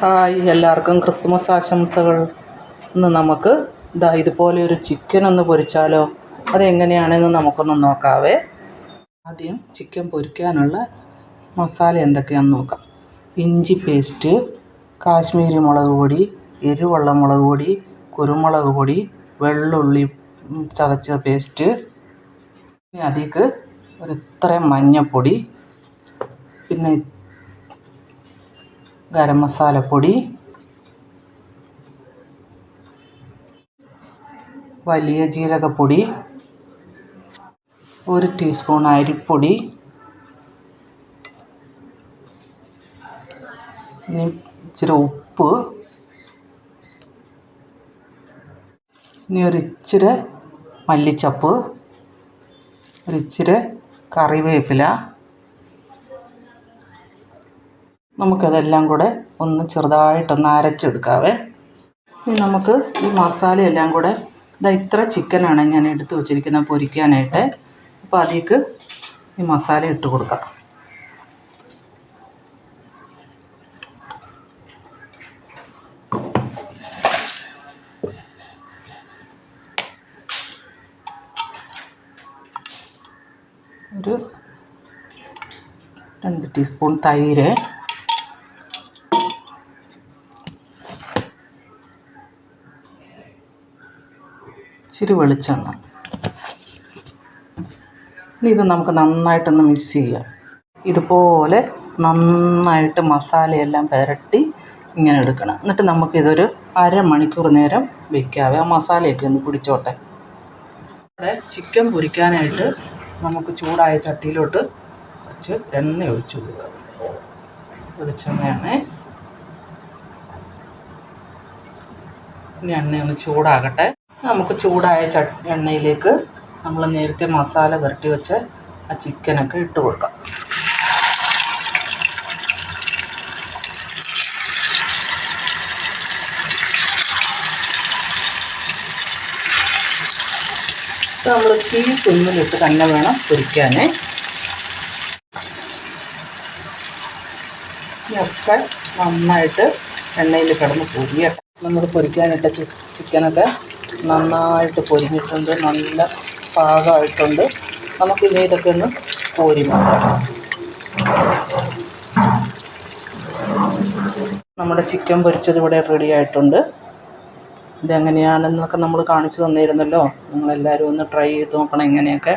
Hi എല്ലാവർക്കും Christmas ആശംസകൾ. ഇന്ന് നമുക്ക് ഇതാ ഇതുപോലെ ഒരു ചിക്കൻ ഒന്ന് പൊരിച്ചാലോ? അതെങ്ങനെയാണെന്ന് നമുക്കൊന്ന് നോക്കാവേ. ആദ്യം ചിക്കൻ പൊരിക്കാനുള്ള മസാല എന്തൊക്കെയാണെന്ന് നോക്കാം. ഇഞ്ചി പേസ്റ്റ് കാശ്മീരി മുളക് പൊടി എരിവുള്ള മുളക് പൊടി കുരുമുളക് പൊടി വെള്ളുള്ളി ചതച്ച പേസ്റ്റ് അതിലേക്ക് ഒരു മഞ്ഞൾപ്പൊടി പിന്നെ ഗരം മസാലപ്പൊടി വലിയ ജീരകപ്പൊടി ഒരു ടീസ്പൂൺ അരിപ്പൊടി ഇച്ചിരി ഉപ്പ് ഇനി ഒരിച്ചിരി മല്ലിച്ചപ്പ് ഒരിച്ചിരി കറിവേപ്പില നമുക്കതെല്ലാം കൂടെ ഒന്ന് ചെറുതായിട്ടൊന്ന് അരച്ചെടുക്കാവേ. ഇനി നമുക്ക് ഈ മസാലയെല്ലാം കൂടെ ഇതാ ഇത്ര ചിക്കനാണ് ഞാൻ എടുത്ത് വെച്ചിരിക്കുന്നത് പൊരിക്കാനായിട്ട്. അപ്പോൾ അതിലേക്ക് ഈ മസാല ഇട്ട് കൊടുക്കാം. ഒരു രണ്ട് ടീസ്പൂൺ തൈര്. ഇച്ചിരി വെളിച്ചെണ്ണ. ഇനി ഇത് നമുക്ക് നന്നായിട്ടൊന്ന് മിക്സ് ചെയ്യാം. ഇതുപോലെ നന്നായിട്ട് മസാലയെല്ലാം പുരട്ടി ഇങ്ങനെ എടുക്കണം. എന്നിട്ട് നമുക്കിതൊരു അരമണിക്കൂർ നേരം വെക്കാവേ. ആ മസാലയൊക്കെ ഒന്ന് പിടിച്ചോട്ടെ. ഇവിടെ ചിക്കൻ പൊരിക്കാനായിട്ട് നമുക്ക് ചൂടായ ചട്ടിയിലോട്ട് കുറച്ച് എണ്ണ ഒഴിച്ചു കൊടുക്കുക വെളിച്ചെണ്ണയാണ്. ഇനി എണ്ണ ഒന്ന് ചൂടാകട്ടെ. നമുക്ക് ചൂടായ ച എണ്ണയിലേക്ക് നമ്മൾ നേരത്തെ മസാല പുരട്ടി വെച്ച ആ ചിക്കനൊക്കെ ഇട്ട് കൊടുക്കാം. നമ്മൾ തീ സിമ്മിലിട്ട് തന്നെ വേണം പൊരിക്കാനേ. ഒക്കെ നന്നായിട്ട് എണ്ണയിൽ കിടന്ന് പൊരിയട്ടെ. നമ്മൾ പൊരിക്കാനിട്ട ചിക്കനൊക്കെ നന്നായിട്ട് പൊരിഞ്ഞിട്ടുണ്ട് നല്ല പാകമായിട്ടുണ്ട്. നമുക്കിനി ഇതൊക്കെ ഒന്ന് കോരി മാറ്റാം നമ്മുടെ ചിക്കൻ പൊരിച്ചത് ഇവിടെ റെഡി ആയിട്ടുണ്ട്. ഇതെങ്ങനെയാണെന്നൊക്കെ നമ്മൾ കാണിച്ചു തന്നിരുന്നല്ലോ. നിങ്ങളെല്ലാവരും ഒന്ന് ട്രൈ ചെയ്ത് നോക്കണം ഇങ്ങനെയൊക്കെ.